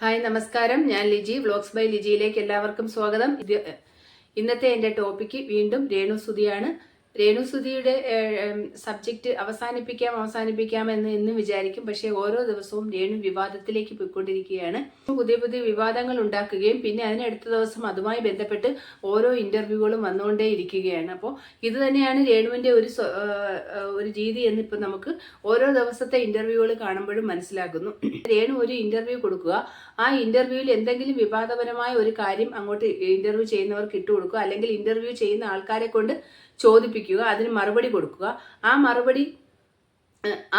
Hi നമസ്കാരം. ഞാൻ Liji vlogs by ലിജിയിലേക്ക് എല്ലാവർക്കും സ്വാഗതം. ഇന്നത്തെ എന്റെ ടോപ്പിക്ക് വീണ്ടും രേണുസുതിയാണ്. രേണുസുതിയുടെ സബ്ജക്റ്റ് അവസാനിപ്പിക്കാം അവസാനിപ്പിക്കാം എന്ന് എന്നും വിചാരിക്കും. പക്ഷേ ഓരോ ദിവസവും രേണു വിവാദത്തിലേക്ക് പോയിക്കൊണ്ടിരിക്കുകയാണ്. പുതിയ പുതിയ വിവാദങ്ങൾ ഉണ്ടാക്കുകയും പിന്നെ അതിനടുത്ത ദിവസം അതുമായി ബന്ധപ്പെട്ട് ഓരോ ഇന്റർവ്യൂകളും വന്നുകൊണ്ടേ ഇരിക്കുകയാണ്. അപ്പോൾ ഇത് തന്നെയാണ് രേണുവിന്റെ ഒരു ഒരു രീതി എന്നിപ്പോൾ നമുക്ക് ഓരോ ദിവസത്തെ ഇന്റർവ്യൂകൾ കാണുമ്പോഴും മനസ്സിലാക്കുന്നു രേണു ഒരു ഇന്റർവ്യൂ കൊടുക്കുക. ആ ഇന്റർവ്യൂവിൽ എന്തെങ്കിലും വിവാദപരമായ ഒരു കാര്യം അങ്ങോട്ട് ഇന്റർവ്യൂ ചെയ്യുന്നവർക്ക് ഇട്ടുകൊടുക്കുക. അല്ലെങ്കിൽ ഇന്റർവ്യൂ ചെയ്യുന്ന ആൾക്കാരെ കൊണ്ട് ചോദിപ്പിക്കുക അതിന് മറുപടി കൊടുക്കുക. ആ മറുപടി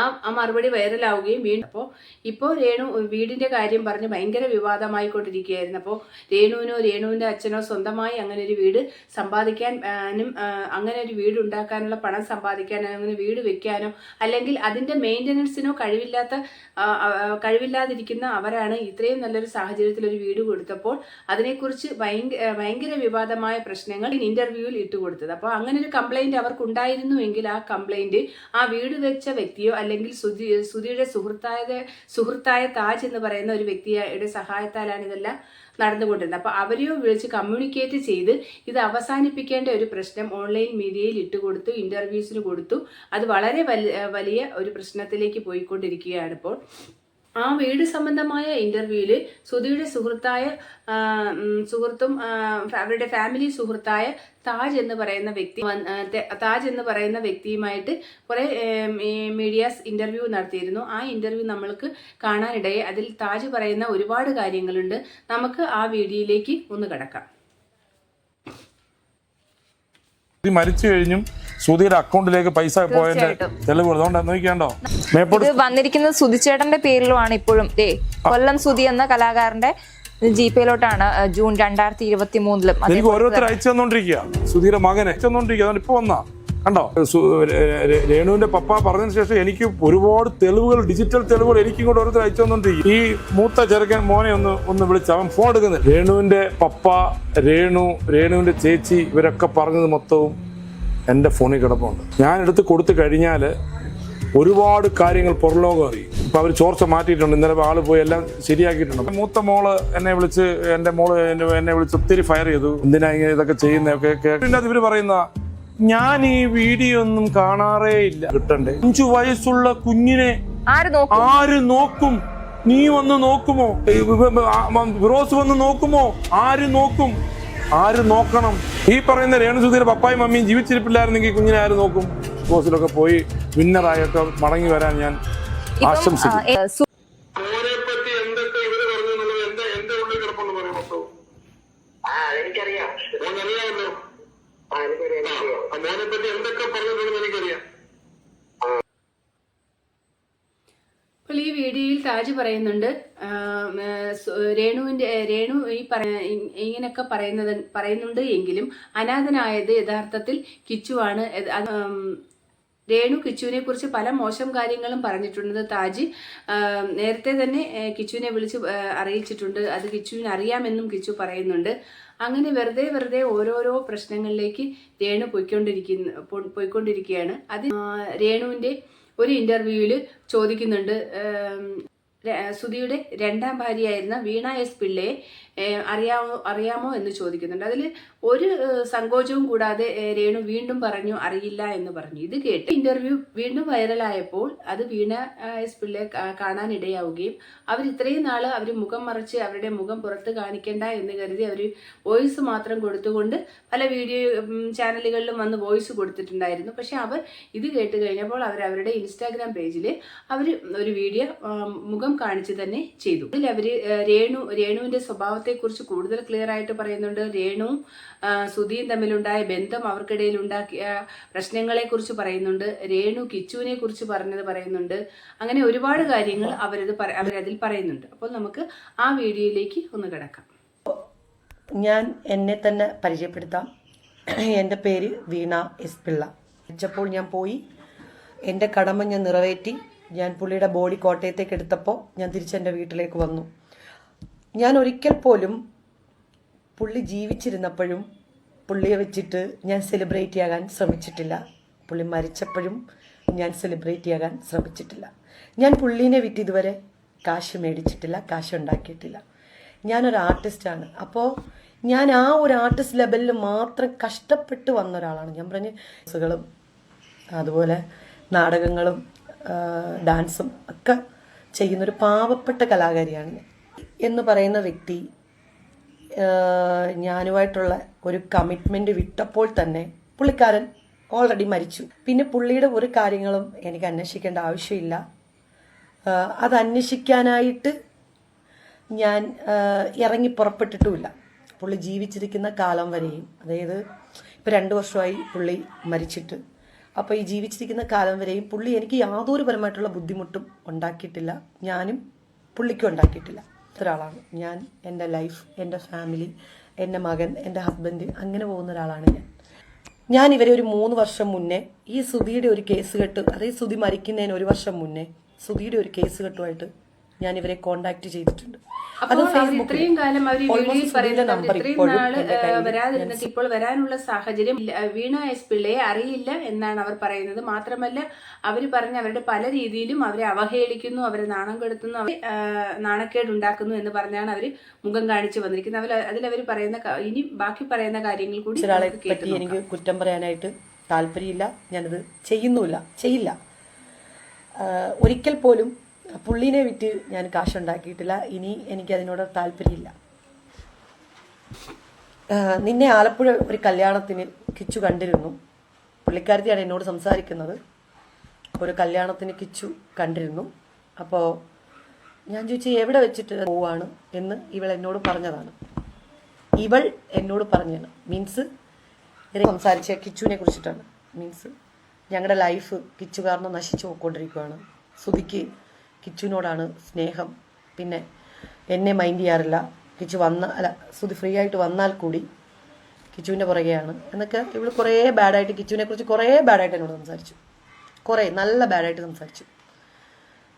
ആ മറുപടി വൈറലാവുകയും വീണ്ടും അപ്പോൾ ഇപ്പോൾ രേണു വീടിന്റെ കാര്യം പറഞ്ഞ് ഭയങ്കര വിവാദമായിക്കൊണ്ടിരിക്കുകയായിരുന്നു. അപ്പോൾ രേണുവിനോ രേണുവിന്റെ അച്ഛനോ സ്വന്തമായി അങ്ങനെ ഒരു വീട് സമ്പാദിക്കാനും അങ്ങനെ ഒരു വീട് ഉണ്ടാക്കാനുള്ള പണം സമ്പാദിക്കാനോ അങ്ങനെ വീട് വെക്കാനോ അല്ലെങ്കിൽ അതിന്റെ മെയിന്റനൻസിനോ കഴിവില്ലാത്ത കഴിവില്ലാതിരിക്കുന്ന അവരാണ് ഇത്രയും നല്ലൊരു സാഹചര്യത്തിൽ ഒരു വീട് കൊടുത്തപ്പോൾ അതിനെക്കുറിച്ച് ഭയങ്കര ഭയങ്കര വിവാദമായ പ്രശ്നങ്ങൾ ഇന്റർവ്യൂവിൽ ഇട്ടുകൊടുത്തത്. അപ്പോൾ അങ്ങനെ ഒരു കംപ്ലൈന്റ് അവർക്കുണ്ടായിരുന്നുവെങ്കിൽ ആ കംപ്ലൈന്റ് ആ വീട് വെച്ച വ്യക്തിയോ അല്ലെങ്കിൽ സുധി സുധിയുടെ സുഹൃത്തായ സുഹൃത്തായ താജ് എന്ന് പറയുന്ന ഒരു വ്യക്തിയുടെ സഹായത്താലാണ് ഇതെല്ലാം നടന്നുകൊണ്ടിരുന്നത്. അപ്പോൾ അവരെയോ വിളിച്ച് കമ്മ്യൂണിക്കേറ്റ് ചെയ്ത് ഇത് അവസാനിപ്പിക്കേണ്ട ഒരു പ്രശ്നം ഓൺലൈൻ മീഡിയയിൽ ഇട്ടുകൊടുത്തു ഇന്റർവ്യൂസിന് കൊടുത്തു. അത് വളരെ വലിയ ഒരു പ്രശ്നത്തിലേക്ക് പോയിക്കൊണ്ടിരിക്കുകയാണ് ഇപ്പോൾ. ആ വീട് സംബന്ധമായ ഇന്റർവ്യൂവിൽ സുധിയുടെ സുഹൃത്തായ സുഹൃത്തും അവരുടെ ഫാമിലി സുഹൃത്തായ താജ് എന്ന് പറയുന്ന വ്യക്തി താജ് എന്ന് പറയുന്ന വ്യക്തിയുമായിട്ട് കുറെ മീഡിയാസ് ഇന്റർവ്യൂ നടത്തിയിരുന്നു. ആ ഇന്റർവ്യൂ നമ്മൾക്ക് കാണാനിടയെ അതിൽ താജ് പറയുന്ന ഒരുപാട് കാര്യങ്ങളുണ്ട്. നമുക്ക് ആ വീഡിയോയിലേക്ക് ഒന്ന് കടക്കാം. മരിച്ചു കഴിഞ്ഞും സുധിയുടെ അക്കൗണ്ടിലേക്ക് പൈസ പോയതിന്റെ തെളിവ് അതുകൊണ്ട് നോക്കിയാണ്ടോ? മേപ്പോട്ട് ഇത് വന്നിരിക്കുന്നത് സുധിച്ചേട്ടന്റെ പേരിലുമാണ് ഇപ്പോഴും. കൊല്ലം സുധി എന്ന കലാകാരന്റെ ജിപേയിലോട്ടാണ് ജൂൺ രണ്ടായിരത്തി ഇരുപത്തി മൂന്നിലും എനിക്ക് ഓരോരുത്തർ അയച്ചു തന്നോണ്ടിരിക്കുക സുധീരെ മകനെ അയച്ചു തന്നോണ്ടിരിക്കുക അതുകൊണ്ട് ഇപ്പൊ വന്നാ. കണ്ടോ? രേണുവിന്റെ പപ്പ പറഞ്ഞതിന് ശേഷം എനിക്ക് ഒരുപാട് തെളിവുകൾ ഡിജിറ്റൽ തെളിവുകൾ എനിക്കും കൂടെ ഓരോരുത്തർ അയച്ചു തന്നോണ്ടിരിക്കും ഈ മൂത്ത ചെറുക്കൻ മോനെ ഒന്ന് ഒന്ന് വിളിച്ച് അവൻ ഫോൺ എടുക്കുന്നില്ല. രേണുവിന്റെ പപ്പ രേണു രേണുവിന്റെ ചേച്ചി ഇവരൊക്കെ പറഞ്ഞത് മൊത്തവും എന്റെ ഫോണിൽ കിടപ്പുണ്ട്. ഞാൻ എടുത്ത് കൊടുത്തു കഴിഞ്ഞാൽ ഒരുപാട് കാര്യങ്ങൾ പുറലോകം അറിയും. ഇപ്പം അവർ ചോർച്ച മാറ്റിയിട്ടുണ്ട്. ഇന്നലെ ആൾ പോയി എല്ലാം ശരിയാക്കിയിട്ടുണ്ട്. മൂത്ത മോൾ എന്നെ വിളിച്ച് എന്റെ മോൾ എന്നെ- വിളിച്ച് ഒത്തിരി ഫയർ ചെയ്തു. എന്തിനാ ഇങ്ങനെ ഇതൊക്കെ ചെയ്യുന്നതൊക്കെ കേ- പിന്നെ അത് ഇവർ പറയുന്ന ഞാൻ ഈ വീഡിയോ ഒന്നും കാണാറേ ഇല്ല. കിട്ടണ്ടേ? അഞ്ചു വയസ്സുള്ള കുഞ്ഞിനെ ആര് നോക്കും? ആര് നോക്കും? നീ വന്ന് നോക്കുമോ? ഫിറോസ് വന്ന് നോക്കുമോ? ആര് നോക്കും? ആര് നോക്കണം? ഈ പറയുന്ന രേണുസുധീരെ പപ്പായും മമ്മിയും ജീവിച്ചിരിപ്പില്ലായിരുന്നെങ്കിൽ കുഞ്ഞിനെ ആര് നോക്കും? കോഴ്സിലൊക്കെ പോയി വിന്നറായൊക്കെ മടങ്ങി വരാൻ ഞാൻ ആശംസിക്കും എനിക്കറിയാം. മോനെ പറ്റി എന്തൊക്കെ പറഞ്ഞിട്ടുണ്ടെന്ന് എനിക്കറിയാം അപ്പോൾ ഈ വീഡിയോയിൽ താജ് പറയുന്നുണ്ട് രേണുവിന്റെ രേണു ഈ ഇങ്ങനെയൊക്കെ പറയുന്നത് പറയുന്നുണ്ട് എങ്കിലും അനാഥനായത് യഥാർത്ഥത്തിൽ കിച്ചുവാണ്. രേണു കിച്ചുവിനെ കുറിച്ച് പല മോശം കാര്യങ്ങളും പറഞ്ഞിട്ടുണ്ട് താജ്. നേരത്തെ തന്നെ കിച്ചുവിനെ വിളിച്ച് അറിയിച്ചിട്ടുണ്ട്. അത് കിച്ചുവിന് അറിയാമെന്നും കിച്ചു പറയുന്നുണ്ട്. അങ്ങനെ വെറുതെ വെറുതെ ഓരോരോ പ്രശ്നങ്ങളിലേക്ക് രേണു പോയിക്കൊണ്ടിരിക്കുന്ന പോയിക്കൊണ്ടിരിക്കുകയാണ്. അത് രേണുവിന്റെ ഒരു ഇന്റർവ്യൂവിൽ ചോദിക്കുന്നുണ്ട് സുധിയുടെ രണ്ടാം ഭാര്യയായിരുന്ന വീണ എസ് പിള്ളയെ അറിയാമോ അറിയാമോ എന്ന് ചോദിക്കുന്നുണ്ട്. അതിൽ ഒരു സങ്കോചവും കൂടാതെ രേണു വീണ്ടും പറഞ്ഞു അറിയില്ല എന്ന് പറഞ്ഞു. ഇത് കേട്ട് ഇന്റർവ്യൂ വീണ്ടും വൈറലായപ്പോൾ അത് വീണ എസ് പിള്ളയെ കാണാനിടയാവുകയും അവർ ഇത്രയും നാൾ അവർ മുഖം മറച്ച് അവരുടെ മുഖം പുറത്ത് കാണിക്കേണ്ട എന്ന് കരുതി അവർ വോയിസ് മാത്രം കൊടുത്തുകൊണ്ട് പല വീഡിയോ ചാനലുകളിലും വന്ന് വോയിസ് കൊടുത്തിട്ടുണ്ടായിരുന്നു. പക്ഷെ അവർ ഇത് കേട്ട് കഴിഞ്ഞപ്പോൾ അവർ അവരുടെ ഇൻസ്റ്റാഗ്രാം പേജിൽ അവർ ഒരു വീഡിയോ മുഖം കാണിച്ച് തന്നെ ചെയ്തു. അതിൽ അവർ രേണു രേണുവിന്റെ സ്വഭാവത്തെക്കുറിച്ച് കൂടുതൽ ക്ലിയർ ആയിട്ട് പറയുന്നുണ്ട്. രേണു സുധിയും തമ്മിലുണ്ടായ ബന്ധം അവർക്കിടയിൽ ഉണ്ടാക്കിയ പ്രശ്നങ്ങളെക്കുറിച്ച് പറയുന്നുണ്ട്. രേണു കിച്ചുവിനെ കുറിച്ച് പറഞ്ഞത് പറയുന്നുണ്ട്. അങ്ങനെ ഒരുപാട് കാര്യങ്ങൾ അവരത് അവരതിൽ പറയുന്നുണ്ട്. അപ്പോൾ നമുക്ക് ആ വീഡിയോയിലേക്ക് ഒന്ന് കിടക്കാം. ഞാൻ എന്നെ തന്നെ പരിചയപ്പെടുത്താം. എന്റെ പേര് വീണ എസ് പിള്ള വെച്ചപ്പോൾ ഞാൻ പോയി. എന്റെ കടമ ഞാൻ നിറവേറ്റി. ഞാൻ പുള്ളിയുടെ ബോഡി കോട്ടയത്തേക്ക് എടുത്തപ്പോൾ ഞാൻ തിരിച്ചെന്റെ വീട്ടിലേക്ക് വന്നു. ഞാൻ ഒരിക്കൽ പോലും പുള്ളി ജീവിച്ചിരുന്നപ്പോഴും പുള്ളിയെ വെച്ചിട്ട് ഞാൻ സെലിബ്രേറ്റ് ചെയ്യാൻ ശ്രമിച്ചിട്ടില്ല. പുള്ളി മരിച്ചപ്പോഴും ഞാൻ സെലിബ്രേറ്റ് ചെയ്യാൻ ശ്രമിച്ചിട്ടില്ല. ഞാൻ പുള്ളീനെ വിറ്റ് ഇതുവരെ കാശ് മേടിച്ചിട്ടില്ല കാശ് ഉണ്ടാക്കിയിട്ടില്ല. ഞാനൊരു ആർട്ടിസ്റ്റാണ് അപ്പോൾ ഞാൻ ആ ഒരു ആർട്ടിസ്റ്റ് ലെവലിൽ മാത്രം കഷ്ടപ്പെട്ട് വന്ന ഒരാളാണ്. ഞാൻ പറഞ്ഞ് ഡാൻസുകളും അതുപോലെ നാടകങ്ങളും ഡാൻസും ഒക്കെ ചെയ്യുന്നൊരു പാവപ്പെട്ട കലാകാരിയാണ് ഞാൻ. എന്ന് പറയുന്ന വ്യക്തി ഞാനുമായിട്ടുള്ള ഒരു കമ്മിറ്റ്മെന്റ് വിട്ടപ്പോൾ തന്നെ പുള്ളിക്കാരൻ ഓൾറെഡി മരിച്ചു. പിന്നെ പുള്ളിയുടെ ഒരു കാര്യങ്ങളും എനിക്ക് അന്വേഷിക്കേണ്ട ആവശ്യമില്ല. അത് അന്വേഷിക്കാനായിട്ട് ഞാൻ ഇറങ്ങി പുറപ്പെട്ടിട്ടുമില്ല. പുള്ളി ജീവിച്ചിരിക്കുന്ന കാലം വരെയും അതായത് ഇപ്പം രണ്ട് വർഷമായി പുള്ളി മരിച്ചിട്ട്. അപ്പോൾ ഈ ജീവിച്ചിരിക്കുന്ന കാലം വരെയും പുള്ളി എനിക്ക് യാതൊരു പരമായിട്ടുള്ള ബുദ്ധിമുട്ടും ഉണ്ടാക്കിയിട്ടില്ല. ഞാനും പുള്ളിക്കും ഉണ്ടാക്കിയിട്ടില്ല. ഒരാളാണ് ഞാൻ എന്റെ ലൈഫ് എന്റെ ഫാമിലി എന്റെ മകൻ എന്റെ ഹസ്ബൻഡ് അങ്ങനെ പോകുന്ന ഒരാളാണ് ഞാൻ. ഞാൻ ഇവരെ ഒരു മൂന്ന് വർഷം മുന്നേ ഈ സുധിയുടെ ഒരു കേസ് കെട്ട് അതായത് സുധി മരിക്കുന്നതിന് ഒരു വർഷം മുന്നേ സുധിയുടെ ഒരു കേസ് കെട്ടുമായിട്ട് ഞാൻ ഇവരെ കോണ്ടാക്ട് ചെയ്തിട്ടുണ്ട് അത് ഇത്രയും കാലം അവർ വീഡിയോയിൽ പറയുന്നത് വരാതിരുന്നത് ഇപ്പോൾ വരാനുള്ള സാഹചര്യം വീണ എസ് പിള്ളയെ അറിയില്ല എന്നാണ് അവർ പറയുന്നത്. മാത്രമല്ല അവർ പറഞ്ഞ അവരുടെ പല രീതിയിലും അവരെ അവഹേളിക്കുന്നു അവരെ നാണം കെടുത്തുന്നു അവർ നാണക്കേട് ഉണ്ടാക്കുന്നു എന്ന് പറഞ്ഞാണ് അവർ മുഖം കാണിച്ചു വന്നിരിക്കുന്നത്. അവർ അതിലവർ പറയുന്ന ഇനി ബാക്കി പറയുന്ന കാര്യങ്ങൾ കൂടി എനിക്ക് കുറ്റം പറയാനായിട്ട് താല്പര്യമില്ല. ഞാനത് ചെയ്യുന്നുമില്ല. ചെയ്യില്ല. ഒരിക്കൽ പോലും പുള്ളീനെ വിറ്റ് ഞാൻ കാശുണ്ടാക്കിയിട്ടില്ല. ഇനി എനിക്ക് അതിനോട് താല്പര്യമില്ല. നിന്നെ ആലപ്പുഴ ഒരു കല്യാണത്തിന് കിച്ചു കണ്ടിരുന്നു. പുള്ളിക്കാരത്തിയാണ് എന്നോട് സംസാരിക്കുന്നത് ഒരു കല്യാണത്തിന് കിച്ചു കണ്ടിരുന്നു. അപ്പോൾ ഞാൻ ചോദിച്ചു എവിടെ വെച്ചിട്ട് പോവാണ്? എന്ന് ഇവൾ എന്നോട് പറഞ്ഞതാണ്. ഇവൾ എന്നോട് പറഞ്ഞാണ് മീൻസ് സംസാരിച്ച കിച്ചുവിനെ കുറിച്ചിട്ടാണ്. മീൻസ് ഞങ്ങളുടെ ലൈഫ് കിച്ചു കാരണം നശിച്ചു പോയിക്കൊണ്ടിരിക്കുകയാണ് സുധിക്ക് കിച്ചുവിനോടാണ് സ്നേഹം. പിന്നെ എന്നെ മൈൻഡ് ചെയ്യാറില്ല. കിച്ചു വന്ന അല്ല സുതി ഫ്രീ ആയിട്ട് വന്നാൽ കൂടി കിച്ചുവിന്റെ പുറകെയാണ്. എന്നൊക്കെ ഇവൾ കുറേ ബാഡായിട്ട് കിച്ചുവിനെ കുറിച്ച് കുറേ ബാഡായിട്ട് എന്നോട് സംസാരിച്ചു. കുറേ നല്ല ബാഡായിട്ട് സംസാരിച്ചു.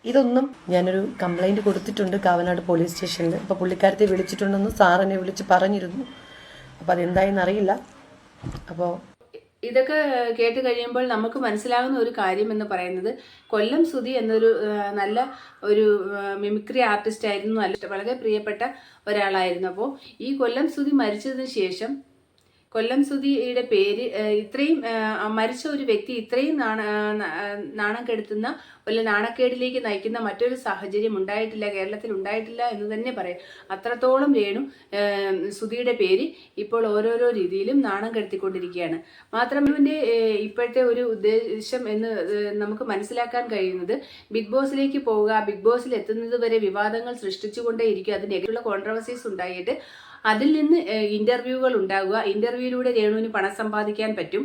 ഇതൊന്നും ഞാനൊരു കംപ്ലൈന്റ് കൊടുത്തിട്ടുണ്ട് കാവനാട് പോലീസ് സ്റ്റേഷനിൽ അപ്പോൾ പുള്ളിക്കാരത്തെ വിളിച്ചിട്ടുണ്ടെന്ന് എന്നെ വിളിച്ച് പറഞ്ഞിരുന്നു. അപ്പോൾ അതെന്തായെന്ന് അറിയില്ല. അപ്പോൾ ഇതൊക്കെ കേട്ട് കഴിയുമ്പോൾ നമുക്ക് മനസ്സിലാകുന്ന ഒരു കാര്യം എന്ന് പറയുന്നത് കൊല്ലം സുധി എന്നൊരു നല്ല ഒരു മിമിക്രി ആർട്ടിസ്റ്റ് ആയിരുന്നു. നല്ല വളരെ പ്രിയപ്പെട്ട ഒരാളായിരുന്നു. അപ്പോൾ ഈ കൊല്ലം സുധി മരിച്ചതിന് ശേഷം കൊല്ലം സുധിയുടെ പേര് ഇത്രയും മരിച്ച ഒരു വ്യക്തി ഇത്രയും നാണ നാണം കെടുത്തുന്ന വല്ല നാണക്കേടിലേക്ക് നയിക്കുന്ന മറ്റൊരു സാഹചര്യം ഉണ്ടായിട്ടില്ല കേരളത്തിൽ ഉണ്ടായിട്ടില്ല എന്ന് തന്നെ പറയാം. അത്രത്തോളം രേണു സുധിയുടെ പേര് ഇപ്പോൾ ഓരോരോ രീതിയിലും നാണം കെടുത്തിക്കൊണ്ടിരിക്കുകയാണ്. മാത്രമല്ല ഇപ്പോഴത്തെ ഒരു ഉദ്ദേശം എന്ന് നമുക്ക് മനസ്സിലാക്കാൻ കഴിയുന്നത് ബിഗ് ബോസിലേക്ക് പോവുക ബിഗ് ബോസിൽ എത്തുന്നത് വരെ വിവാദങ്ങൾ സൃഷ്ടിച്ചുകൊണ്ടേയിരിക്കുക അതിനെക്കുള്ള കോൺട്രവേഴ്സീസ് ഉണ്ടായിട്ട് അതിൽ നിന്ന് ഇന്റർവ്യൂകൾ ഉണ്ടാവുക. ഇന്റർവ്യൂയിലൂടെ രേണുവിന് പണം സമ്പാദിക്കാൻ പറ്റും.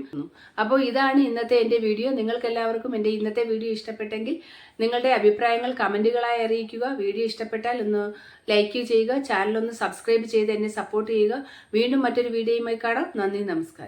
അപ്പോൾ ഇതാണ് ഇന്നത്തെ എന്റെ വീഡിയോ. നിങ്ങൾക്ക് എല്ലാവർക്കും എന്റെ ഇന്നത്തെ വീഡിയോ ഇഷ്ടപ്പെട്ടെങ്കിൽ നിങ്ങളുടെ അഭിപ്രായങ്ങൾ കമന്റുകളായി അറിയിക്കുക. വീഡിയോ ഇഷ്ടപ്പെട്ടാൽ ഒന്ന് ലൈക്ക് ചെയ്യുക. ചാനൽ ഒന്ന് സബ്സ്ക്രൈബ് ചെയ്ത് എന്നെ സപ്പോർട്ട് ചെയ്യുക. വീണ്ടും മറ്റൊരു വീഡിയോയുമായി കാണാം. നന്ദി നമസ്കാരം.